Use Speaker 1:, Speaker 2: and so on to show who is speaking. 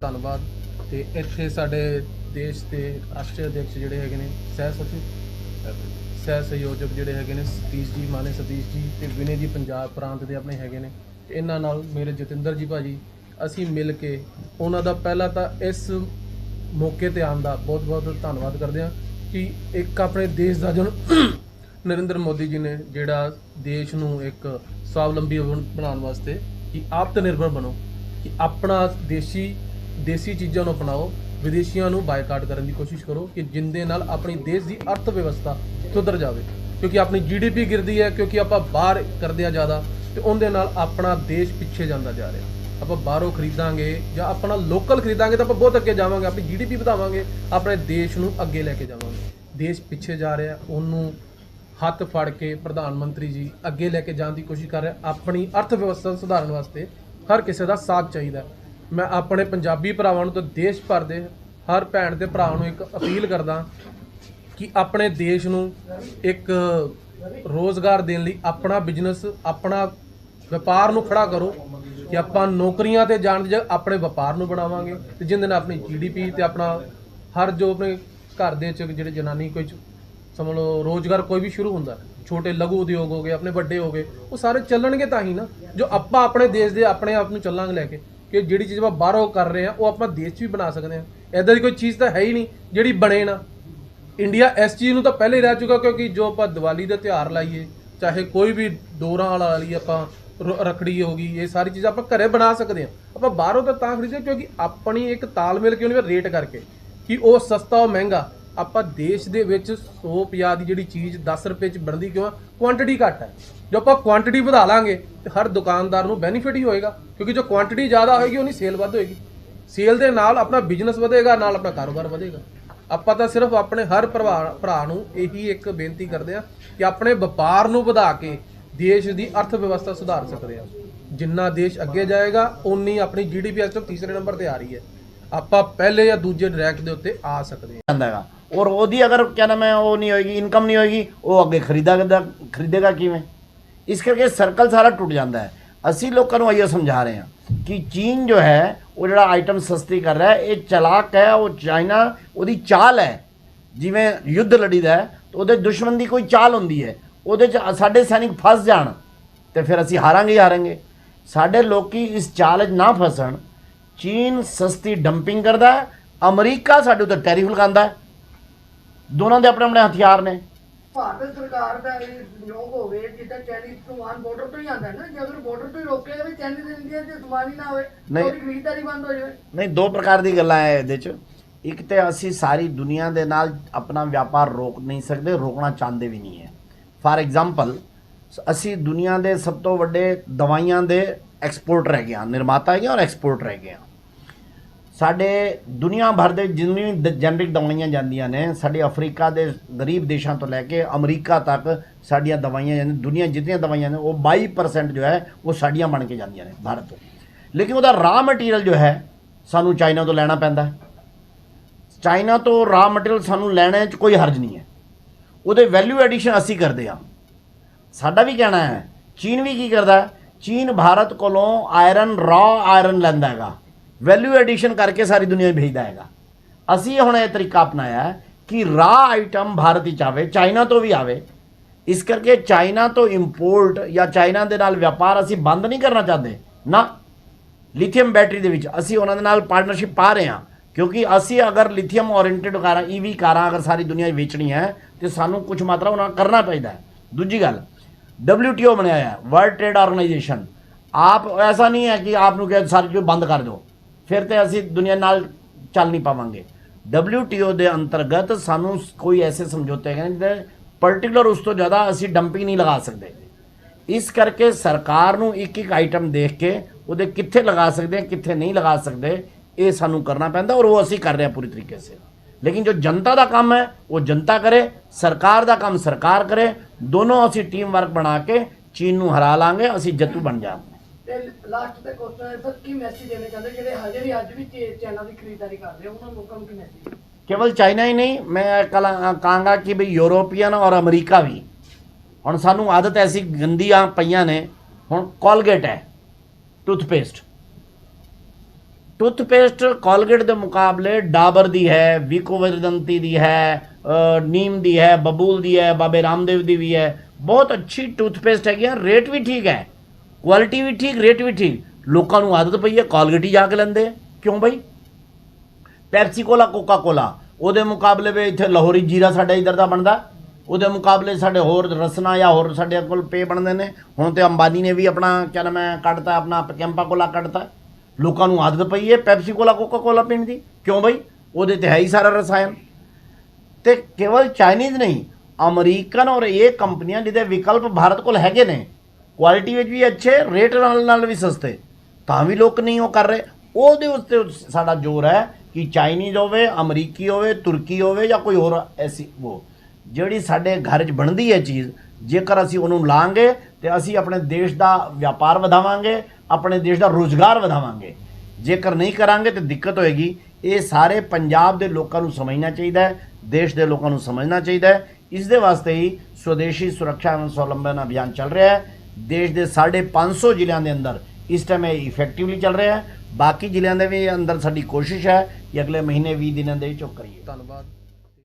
Speaker 1: ਧੰਨਵਾਦ ਤੇ ਇੱਥੇ ਸਾਡੇ ਦੇਸ਼ ਦੇ ਰਾਸ਼ਟਰੀ ਅਧਿਕਸ਼ ਜਿਹੜੇ ਹੈਗੇ ਨੇ, ਸਹਿ ਸਚਿਵ ਸਹਿ ਸੰਯੋਜਕ ਜਿਹੜੇ ਹੈਗੇ ਨੇ, ਸਤੀਸ਼ ਜੀ ਮਾਨੇ ਸਤੀਸ਼ ਜੀ ਤੇ ਵਿਨੇ ਜੀ ਪੰਜਾਬ ਪ੍ਰਾਂਤ ਦੇ ਆਪਣੇ ਹੈਗੇ ਨੇ। ਇਹਨਾਂ ਨਾਲ ਮੇਰੇ ਜਤਿੰਦਰ ਜੀ ਭਾਜੀ, ਅਸੀਂ ਮਿਲ ਕੇ ਉਹਨਾਂ ਦਾ ਪਹਿਲਾਂ ਤਾਂ ਇਸ ਮੌਕੇ ਤੇ ਆਉਣ ਦਾ ਬਹੁਤ ਬਹੁਤ ਧੰਨਵਾਦ ਕਰਦੇ ਹਾਂ ਕਿ ਇੱਕ ਆਪਣੇ ਦੇਸ਼ ਦਾ ਜਨ ਨਰਿੰਦਰ ਮੋਦੀ ਜੀ ਨੇ ਜਿਹੜਾ ਦੇਸ਼ ਨੂੰ ਇੱਕ ਸਵਾਵਲੰਬੀ ਬਣਾਉਣ ਵਾਸਤੇ ਕਿ ਆਪ ਨਿਰਭਰ ਬਣੋ, ਕਿ ਆਪਣਾ ਦੇਸ਼ੀ ਦੇਸੀ ਚੀਜ਼ਾਂ ਨੂੰ ਅਪਣਾਓ ਵਿਦੇਸ਼ੀਆਂ ਨੂੰ ਬਾਈਕਾਟ ਕਰਨ ਦੀ ਕੋਸ਼ਿਸ਼ ਕਰੋ ਕਿ ਜਿੰਦੇ ਨਾਲ ਆਪਣੀ ਦੇਸ਼ ਦੀ ਅਰਥ ਵਿਵਸਥਾ ਸੁਧਰ ਜਾਵੇ। ਕਿਉਂਕਿ ਆਪਣੀ ਜੀਡੀਪੀ ਗਿਰਦੀ ਹੈ, ਕਿਉਂਕਿ ਆਪਾਂ ਬਾਹਰ ਕਰਦੇ ਆ ਜ਼ਿਆਦਾ, ਤੇ ਉਹਦੇ ਨਾਲ ਆਪਣਾ ਦੇਸ਼ ਪਿੱਛੇ ਜਾਂਦਾ ਜਾ ਰਿਹਾ। ਆਪਾਂ ਬਾਹਰੋਂ ਖਰੀਦਾਂਗੇ ਜਾਂ ਆਪਣਾ ਲੋਕਲ ਖਰੀਦਾਂਗੇ ਤਾਂ ਆਪਾਂ ਬਹੁਤ ਅੱਗੇ ਜਾਵਾਂਗੇ, ਆਪਣੀ ਜੀਡੀਪੀ ਵਧਾਵਾਂਗੇ, ਆਪਣੇ ਦੇਸ਼ ਨੂੰ ਅੱਗੇ ਲੈ ਕੇ ਜਾਵਾਂਗੇ। ਦੇਸ਼ ਪਿੱਛੇ ਜਾ ਰਿਹਾ, ਉਹਨੂੰ ਹੱਥ ਫੜ ਕੇ ਪ੍ਰਧਾਨ ਮੰਤਰੀ ਜੀ ਅੱਗੇ ਲੈ ਕੇ ਜਾਣ ਦੀ ਕੋਸ਼ਿਸ਼ ਕਰ ਰਿਹਾ, ਆਪਣੀ ਅਰਥ ਵਿਵਸਥਾ ਸੁਧਾਰਨ ਵਾਸਤੇ ਹਰ ਕਿਸੇ ਦਾ ਸਾਥ ਚਾਹੀਦਾ। ਮੈਂ ਆਪਣੇ ਪੰਜਾਬੀ ਭਰਾਵਾਂ ਨੂੰ ਤੇ ਦੇਸ਼ ਭਰ ਦੇ ਹਰ ਭੈਣ ਤੇ ਭਰਾ ਨੂੰ ਇੱਕ ਅਪੀਲ ਕਰਦਾ ਕਿ ਆਪਣੇ ਦੇਸ਼ ਨੂੰ ਇੱਕ ਰੋਜ਼ਗਾਰ ਦੇਣ ਲਈ ਆਪਣਾ ਬਿਜ਼ਨਸ ਆਪਣਾ ਵਪਾਰ ਨੂੰ ਖੜਾ ਕਰੋ ਕਿ ਆਪਾਂ ਨੌਕਰੀਆਂ ਤੇ ਜਾਣ ਦੀ ਜਗ੍ਹਾ ਆਪਣੇ ਵਪਾਰ ਨੂੰ ਬਣਾਵਾਂਗੇ ਤੇ ਜਿੰਦੇ ਨਾਲ ਆਪਣੀ ਜੀਡੀਪੀ ਤੇ ਆਪਣਾ ਹਰ ਜੋ ਆਪਣੇ ਘਰ ਦੇ ਚ ਜਿਹੜੇ ਜਨਾਨੀ ਕੋਈ ਸਮਝ ਲਓ ਰੋਜ਼ਗਾਰ ਕੋਈ ਵੀ ਸ਼ੁਰੂ ਹੁੰਦਾ, ਛੋਟੇ ਲਘੂ ਉਦਯੋਗ ਹੋ ਗਏ, ਆਪਣੇ ਵੱਡੇ ਹੋ ਗਏ, ਉਹ ਸਾਰੇ ਚੱਲਣਗੇ ਤਾਂ ਹੀ ਨਾ, ਜੋ ਆਪਾਂ ਆਪਣੇ ਦੇਸ਼ ਦੇ ਆਪਣੇ ਆਪ ਨੂੰ ਚੱਲਾਂਗੇ ਲੈ ਕੇ। ਕਿ ਜਿਹੜੀ ਚੀਜ਼ ਆਪਾਂ ਬਾਹਰੋਂ ਕਰ ਰਹੇ ਆ ਉਹ ਆਪਾਂ ਦੇਸ਼ 'ਚ ਵੀ ਬਣਾ ਸਕਦੇ ਆ ਐਦਾਂ ਦੀ ਕੋਈ ਚੀਜ਼ ਤਾਂ ਹੈ ਹੀ ਨਹੀਂ, ਜਿਹੜੀ ਬਣੇ ਨਾ। ਇੰਡੀਆ ਇਸ ਚੀਜ਼ ਨੂੰ ਤਾਂ ਪਹਿਲੇ ਹੀ ਰਹਿ ਚੁੱਕਾ, ਕਿਉਂਕਿ ਜੋ ਆਪਾਂ ਦੀਵਾਲੀ ਦਾ ਤਿਉਹਾਰ ਲਾਈਏ, ਚਾਹੇ ਕੋਈ ਵੀ ਡੋਰਾਂ ਵਾਲਾ ਲਈ ਆਪਾਂ, ਰ- ਰੱਖੜੀ ਹੋ ਗਈ, ਇਹ ਸਾਰੀ ਚੀਜ਼ ਆਪਾਂ ਘਰੇ ਬਣਾ ਸਕਦੇ ਆ ਆਪਾਂ ਬਾਹਰੋਂ ਤਾਂ ਤਾਂ ਖਰੀਦਦੇ ਕਿਉਂਕਿ ਆਪਣੀ ਇੱਕ ਤਾਲਮੇਲ ਕਿਉਂ ਨਹੀਂ, ਰੇਟ ਕਰਕੇ। ਕਿ ਉਹ ਸਸਤਾ, ਉਹ ਮਹਿੰਗਾ। ਆਪਾਂ ਦੇਸ਼ ਦੇ ਵਿੱਚ 150 ਦੀ ਜਿਹੜੀ ਚੀਜ਼ 10 ਰੁਪਏ ਚ ਬਣਦੀ ਕਿਉਂ ਆ? ਕੁਆਂਟੀਟੀ ਘੱਟ ਹੈ। ਜੋ ਆਪਾਂ ਕੁਆਂਟੀਟੀ ਵਧਾ ਲਾਂਗੇ, ਤੇ ਹਰ ਦੁਕਾਨਦਾਰ ਨੂੰ ਬੈਨੀਫਿਟ ਹੀ ਹੋਏਗਾ। ਕਿਉਂਕਿ ਜੋ ਕੁਆਂਟੀਟੀ ਜ਼ਿਆਦਾ ਹੋਏਗੀ ਉਹਨੀ ਸੇਲ ਵੱਧ ਹੋਏਗੀ। ਸੇਲ ਦੇ ਨਾਲ ਆਪਣਾ ਬਿਜ਼ਨਸ ਵਧੇਗਾ, ਨਾਲ ਆਪਣਾ ਕਾਰੋਬਾਰ ਵਧੇਗਾ। ਆਪਾਂ ਤਾਂ ਸਿਰਫ ਆਪਣੇ ਹਰ ਭਰਾ ਭਰਾ ਨੂੰ ਇਹੀ ਇੱਕ ਬੇਨਤੀ ਕਰਦੇ ਆ ਕਿ ਆਪਣੇ ਵਪਾਰ ਨੂੰ ਵਧਾ ਕੇ ਦੇਸ਼ ਦੀ ਅਰਥ ਵਿਵਸਥਾ ਸੁਧਾਰ ਸਕਦੇ ਆ ਜਿੰਨਾ ਦੇਸ਼ ਅੱਗੇ ਜਾਏਗਾ ਉਨੀ ਆਪਣੀ ਜੀਡੀਪੀ ਅੱਜ ਤੋਂ ਤੀਸਰੇ ਨੰਬਰ ਤੇ ਆ ਰਹੀ ਹੈ। ਆਪਾਂ ਪਹਿਲੇ ਜਾਂ ਦੂਜੇ ਰੈਂਕ ਦੇ ਉੱਤੇ ਆ ਸਕਦੇ ਹਾਂ।
Speaker 2: ਜਾਂਦਾ ਹੈਗਾ ਔਰ ਉਹਦੀ ਅਗਰ ਕਿਆ ਨਾਮ ਹੈ ਉਹ ਨਹੀਂ ਹੋਏਗੀ ਇਨਕਮ ਨਹੀਂ ਹੋਏਗੀ ਉਹ ਅੱਗੇ ਖਰੀਦਾਗਾ ਖਰੀਦੇਗਾ ਕਿਵੇਂ ਇਸ ਕਰਕੇ ਸਰਕਲ ਸਾਰਾ ਟੁੱਟ ਜਾਂਦਾ ਹੈ ਅਸੀਂ ਲੋਕਾਂ ਨੂੰ ਆਈਓ ਸਮਝਾ ਰਹੇ ਹਾਂ ਕਿ ਚੀਨ ਜੋ ਹੈ ਉਹ ਜਿਹੜਾ ਆਈਟਮ ਸਸਤੀ ਕਰ ਰਿਹਾ ਹੈ ਇਹ ਚਲਾਕ ਹੈ ਉਹ ਚਾਈਨਾ ਉਹਦੀ ਚਾਲ ਹੈ ਜਿਵੇਂ ਯੁੱਧ ਲੜੀਦਾ ਹੈ ਤਾਂ ਉਹਦੇ ਦੁਸ਼ਮਣ ਦੀ ਕੋਈ ਚਾਲ ਹੁੰਦੀ ਹੈ ਉਹਦੇ 'ਚ ਸਾਡੇ ਸੈਨਿਕ ਫਸ ਜਾਣ ਤੇ ਫਿਰ ਅਸੀਂ ਹਾਰਾਂਗੇ ਹੀ ਹਾਰਾਂਗੇ ਸਾਡੇ ਲੋਕੀ ਇਸ ਚਾਲ 'ਚ ਨਾ ਫਸਣ ਚੀਨ ਸਸਤੀ ਡੰਪਿੰਗ ਕਰਦਾ ਹੈ ਅਮਰੀਕਾ ਸਾਡੇ ਉੱਤੇ ਟੈਰਿਫ ਲਗਾਉਂਦਾ ਹੈ ਦੋਨਾਂ ਦੇ ਆਪਣੇ ਆਪਣੇ ਹਥਿਆਰ ਨੇ।
Speaker 3: ਭਾਰਤ ਸਰਕਾਰ ਦਾ ਇਹ ਸੰਯੋਗ ਹੋਵੇ ਜਿੱਦਾਂ ਚਾਈਨੀਜ਼ ਸਮਾਨ ਬਾਰਡਰ ਤੋਂ ਹੀ ਆਉਂਦਾ ਹੈ ਨਾ ਜੇ ਅਗਰ ਬਾਰਡਰ ਤੋਂ ਹੀ ਰੋਕੇ ਜਾਵੇ ਚਾਈਨੀਜ਼ ਇੰਡੀਆ ਤੇ ਸਮਾਨ ਹੀ ਨਾ ਹੋਵੇ
Speaker 2: ਨਹੀਂ।
Speaker 3: ਤਾਂ ਉਹਦੀ ਖਰੀਦਦਾਰੀ ਬੰਦ ਹੋ ਜਾਵੇ।
Speaker 2: ਨਹੀਂ ਦੋ ਪ੍ਰਕਾਰ ਦੀ ਗੱਲਾਂ ਹੈ ਇਹਦੇ 'ਚ। ਇੱਕ ਤੇ ਅਸੀਂ ਸਾਰੀ ਦੁਨੀਆ ਦੇ ਨਾਲ ਆਪਣਾ ਵਪਾਰ ਰੋਕ ਨਹੀਂ ਸਕਦੇ ਰੋਕਣਾ ਚਾਹੁੰਦੇ ਵੀ ਨਹੀਂ ਹੈ। ਫਾਰ ਐਗਜ਼ਾਮਪਲ ਅਸੀਂ ਦੁਨੀਆ ਦੇ ਸਭ ਤੋਂ ਵੱਡੇ ਦਵਾਈਆਂ ਦੇ ਐਕਸਪੋਰਟਰ ਹੈਗੇ ਹਾਂ ਨਿਰਮਾਤਾ ਹੈਗੇ ਔਰ ਐਕਸਪੋਰਟਰ ਹੈਗੇ ਹਾਂ। ਸਾਡੇ ਦੁਨੀਆ ਭਰ ਦੇ ਜਿੰਨੀ ਵੀ ਜੈਨਰਿਕ ਦਵਾਈਆਂ ਜਾਂਦੀਆਂ ਨੇ, ਸਾਡੇ ਅਫਰੀਕਾ ਦੇ ਗਰੀਬ ਦੇਸ਼ਾਂ ਤੋਂ ਲੈ ਕੇ ਅਮਰੀਕਾ ਤੱਕ ਸਾਡੀਆਂ ਦਵਾਈਆਂ ਜਾਂਦੀਆਂ, ਦੁਨੀਆ ਜਿੰਨੀਆਂ ਦਵਾਈਆਂ ਨੇ, ਉਹ 22% ਜੋ ਹੈ, ਉਹ ਸਾਡੀਆਂ ਬਣ ਕੇ ਜਾਂਦੀਆਂ ਨੇ ਭਾਰਤ ਤੋਂ। ਲੇਕਿਨ ਉਹਦਾ ਰਾ ਮਟੀਰੀਅਲ ਜੋ ਹੈ, ਸਾਨੂੰ ਚਾਈਨਾ ਤੋਂ ਲੈਣਾ ਪੈਂਦਾ ਹੈ। ਚਾਈਨਾ ਤੋਂ ਰਾ ਮਟੀਰੀਅਲ ਸਾਨੂੰ ਲੈਣੇ 'ਚ ਕੋਈ ਹਰਜ ਨਹੀਂ ਹੈ। ਉਹਦੇ ਵੈਲਿਊ ਐਡੀਸ਼ਨ ਅਸੀਂ ਕਰਦੇ ਹਾਂ। ਸਾਡਾ ਵੀ ਕਹਿਣਾ ਹੈ, ਚੀਨ ਵੀ ਕੀ ਕਰਦਾ ਚੀਨ ਭਾਰਤ ਕੋਲੋਂ ਆਇਰਨ ਰਾ ਆਇਰਨ ਲੈਂਦਾ ਹੈਗਾ। ਵੈਲਿਊ ਐਡੀਸ਼ਨ ਕਰਕੇ ਸਾਰੀ ਦੁਨੀਆ 'ਚ ਭੇਜਦਾ ਹੈਗਾ। ਅਸੀਂ ਹੁਣ ਇਹ ਤਰੀਕਾ ਅਪਣਾਇਆ ਕਿ ਰਾ ਆਈਟਮ ਭਾਰਤ ਵਿੱਚ ਆਵੇ, ਚਾਈਨਾ ਤੋਂ ਵੀ ਆਵੇ। ਇਸ ਕਰਕੇ ਚਾਈਨਾ ਤੋਂ ਇੰਪੋਰਟ ਜਾਂ ਚਾਈਨਾ ਦੇ ਨਾਲ ਵਪਾਰ ਅਸੀਂ ਬੰਦ ਨਹੀਂ ਕਰਨਾ ਚਾਹੁੰਦੇ। ਨਾ ਲਿਥੀਅਮ ਬੈਟਰੀ ਦੇ ਵਿੱਚ ਅਸੀਂ ਉਹਨਾਂ ਦੇ ਨਾਲ ਪਾਰਟਨਰਸ਼ਿਪ ਪਾ ਰਹੇ ਹਾਂ। ਕਿਉਂਕਿ ਅਸੀਂ ਅਗਰ ਲਿਥੀਅਮ ਓਰੀਐਂਟਡ ਕਾਰਾਂ ਈਵੀ ਕਾਰਾਂ ਅਗਰ ਸਾਰੀ ਦੁਨੀਆ 'ਚ ਵੇਚਣੀਆਂ ਹੈ, ਤੇ ਸਾਨੂੰ ਕੁਝ ਮਾਤਰਾ ਉਹਨਾਂ ਕਰਨਾ ਪੈਂਦਾ ਹੈ। ਦੂਜੀ ਗੱਲ, WTO ਬਣਿਆ ਹੈ ਵਰਲਡ ਟ੍ਰੇਡ ਆਰਗੇਨਾਈਜੇਸ਼ਨ ਆਪ, ਐਸਾ ਨਹੀਂ ਹੈ ਕਿ ਆਪ ਨੂੰ ਕਹੇ ਸਾਰੀ ਚੀਜ਼ ਬੰਦ ਕਰ ਦਿਓ। ਫਿਰ ਤੇ ਅਸੀਂ ਦੁਨੀਆ ਨਾਲ ਚੱਲ ਨਹੀਂ ਪਾਵਾਂਗੇ। WTO ਦੇ ਅੰਤਰਗਤ ਸਾਨੂੰ ਕੋਈ ਐਸੇ ਸਮਝੌਤੇ ਹੈਗੇ ਨੇ ਜਿਹਦੇ ਪਾਰਟਿਕੂਲਰ ਉਸ ਤੋਂ ਜ਼ਿਆਦਾ ਅਸੀਂ ਡੰਪਿੰਗ ਨਹੀਂ ਲਗਾ ਸਕਦੇ। ਇਸ ਕਰਕੇ ਸਰਕਾਰ ਨੂੰ ਇੱਕ ਇੱਕ ਆਈਟਮ ਦੇਖ ਕੇ ਉਹਦੇ ਕਿੱਥੇ ਲਗਾ ਸਕਦੇ ਹਾਂ ਕਿੱਥੇ ਨਹੀਂ ਲਗਾ ਸਕਦੇ, ਇਹ ਸਾਨੂੰ ਕਰਨਾ ਪੈਂਦਾ ਔਰ ਉਹ ਅਸੀਂ ਕਰ ਰਹੇ ਹਾਂ ਪੂਰੀ ਤਰੀਕੇ ਸੇ। ਲੇਕਿਨ ਜੋ ਜਨਤਾ ਦਾ ਕੰਮ ਹੈ, ਉਹ ਜਨਤਾ ਕਰੇ, ਸਰਕਾਰ ਦਾ ਕੰਮ ਸਰਕਾਰ ਕਰੇ, ਦੋਨੋਂ ਅਸੀਂ ਟੀਮ ਵਰਕ ਬਣਾ ਕੇ ਚੀਨ ਨੂੰ ਹਰਾ ਲਾਂਗੇ, ਅਸੀਂ ਜੱਤੂ ਬਣ ਜਾਵਾਂਗੇ।
Speaker 3: ਤੇ ਲਾਸਟ ਤੇ ਕੁਐਸਚਨ ਹੈ ਸਰ ਕੀ ਮੈਸੇਜ ਦੇਣਾ ਚਾਹੁੰਦੇ? ਜਿਹੜੇ ਹਜੇ ਵੀ ਅੱਜ ਵੀ ਚੇ- ਦੀ ਖਰੀਦਦਾਰੀ ਕਰ ਰਹੇ ਉਹਨਾਂ ਲੋਕਾਂ ਨੂੰ ਕੀ ਮੈਸੇਜ
Speaker 2: ਕੇਵਲ ਚਾਈਨਾ ਹੀ ਨਹੀਂ, ਮੈਂ ਕਲਾ ਕਹਾਂਗਾ ਕਿ ਵੀ ਯੂਰੋਪੀਅਨ ਔਰ ਅਮਰੀਕਾ ਵੀ। ਹੁਣ ਸਾਨੂੰ ਆਦਤ ਐਸੀ ਗੰਦੀਆਂ ਪਈਆਂ ਨੇ, ਹੁਣ ਕੋਲਗੇਟ ਹੈ ਟੂਥਪੇਸਟ ਟੂਥਪੇਸਟ ਕੋਲਗੇਟ ਦੇ ਮੁਕਾਬਲੇ ਡਾਬਰ ਦੀ ਹੈ, ਵਿਕੋਵਰਦੰਤੀ ਦੀ ਹੈ ਨੀਮ ਦੀ ਹੈ, ਬਬੂਲ ਦੀ ਹੈ, ਬਾਬੇ ਰਾਮਦੇਵ ਦੀ ਵੀ ਹੈ। ਬਹੁਤ ਅੱਛੀ ਟੂਥਪੇਸਟ ਹੈਗੀ ਆ ਰੇਟ ਵੀ ਠੀਕ ਹੈ। ਕੁਆਲਿਟੀ ਵੀ ਠੀਕ ਰੇਟ ਵੀ ਠੀਕ। ਲੋਕਾਂ ਨੂੰ ਆਦਤ ਪਈ ਹੈ ਕੋਲਗੇਟ ਹੀ ਜਾ ਕੇ ਲੈਂਦੇ ਕਿਉਂ ਬਈ? Pepsi cola Coca Cola. ਉਹਦੇ ਮੁਕਾਬਲੇ ਵਿੱਚ ਇੱਥੇ ਲਾਹੌਰੀ ਜੀਰਾ ਸਾਡਾ ਇਧਰ ਦਾ ਬਣਦਾ। ਉਹਦੇ ਮੁਕਾਬਲੇ ਸਾਡੇ ਹੋਰ ਰਸਨਾ ਜਾਂ ਹੋਰ ਸਾਡੇ ਕੋਲ ਪੇ ਬਣਦੇ ਨੇ। ਹੁਣ ਤੇ ਅੰਬਾਨੀ ਨੇ ਵੀ ਆਪਣਾ, ਕਿਆ ਨਾਮ ਹੈ, ਕੱਢਤਾ, ਆਪਣਾ ਕੈਂਪਾ ਕੋਲਾ ਕੱਢਤਾ। ਲੋਕਾਂ ਨੂੰ ਆਦਤ ਪਈ ਹੈ ਪੈਪਸੀ ਕੋਲਾ ਕੋਕਾ ਕੋਲਾ ਪੀਣ ਦੀ। ਕਿਉਂ ਬਈ? ਉਹਦੇ ਤੇ ਹੈ ਹੀ ਸਾਰਾ ਰਸਾਇਣ। ਤੇ ਕੇਵਲ ਚਾਈਨੀਜ਼ ਨਹੀਂ, ਅਮਰੀਕਨ ਔਰ ਇਹ ਕੰਪਨੀਆਂ ਜਿਹਦੇ ਵਿਕਲਪ ਭਾਰਤ ਕੋਲ ਹੈਗੇ ਨੇ ਕੁਆਲਿਟੀ ਵਿੱਚ ਵੀ ਅੱਛੇ ਰੇਟ ਨਾਲ ਨਾਲ ਵੀ ਸਸਤੇ। ਤਾਂ ਵੀ ਲੋਕ ਨਹੀਂ ਉਹ ਕਰ ਰਹੇ। ਉਹਦੇ ਉੱਤੇ ਸਾਡਾ ਜ਼ੋਰ ਹੈ ਕਿ ਚਾਈਨੀਜ਼ ਹੋਵੇ, ਅਮਰੀਕੀ ਹੋਵੇ, ਤੁਰਕੀ ਹੋਵੇ ਜਾਂ ਕੋਈ ਹੋਰ ਐਸੀ ਉਹ। ਜਿਹੜੀ ਸਾਡੇ ਘਰ 'ਚ ਬਣਦੀ ਹੈ ਚੀਜ਼, ਜੇਕਰ ਅਸੀਂ ਉਹਨੂੰ ਲਾਂਗੇ ਤੇ ਅਸੀਂ ਆਪਣੇ ਦੇਸ਼ ਦਾ ਵਪਾਰ ਵਧਾਵਾਂਗੇ, ਆਪਣੇ ਦੇਸ਼ ਦਾ ਰੋਜ਼ਗਾਰ ਵਧਾਵਾਂਗੇ। ਜੇਕਰ ਨਹੀਂ ਕਰਾਂਗੇ ਤੇ ਦਿੱਕਤ ਹੋਏਗੀ। ਇਹ ਸਾਰੇ ਪੰਜਾਬ ਦੇ ਲੋਕਾਂ ਨੂੰ ਸਮਝਣਾ ਚਾਹੀਦਾ ਹੈ, ਦੇਸ਼ ਦੇ ਲੋਕਾਂ ਨੂੰ ਸਮਝਣਾ ਚਾਹੀਦਾ ਹੈ। ਇਸ ਦੇ ਵਾਸਤੇ ਹੀ ਸਵਦੇਸ਼ੀ ਸੁਰੱਖਿਆ ਐਵੰ ਸਵਲੰਬਨ ਅਭਿਆਨ ਚੱਲ ਰਿਹਾ ਹੈ। ਦੇਸ਼ ਦੇ 550 ਜ਼ਿਲ੍ਹਿਆਂ ਦੇ ਅੰਦਰ ਇਸ ਟਾਈਮ ਇਹ ਇਫੈਕਟਿਵਲੀ ਚੱਲ ਰਿਹਾ ਹੈ। ਬਾਕੀ ਜ਼ਿਲ੍ਹਿਆਂ ਦੇ ਵੀ ਅੰਦਰ ਸਾਡੀ ਕੋਸ਼ਿਸ਼ ਹੈ ਕਿ ਅਗਲੇ ਮਹੀਨੇ 20 ਦਿਨਾਂ ਦੇ ਵਿੱਚ ਉਹ ਕਰੀਏ।
Speaker 1: ਧੰਨਵਾਦ।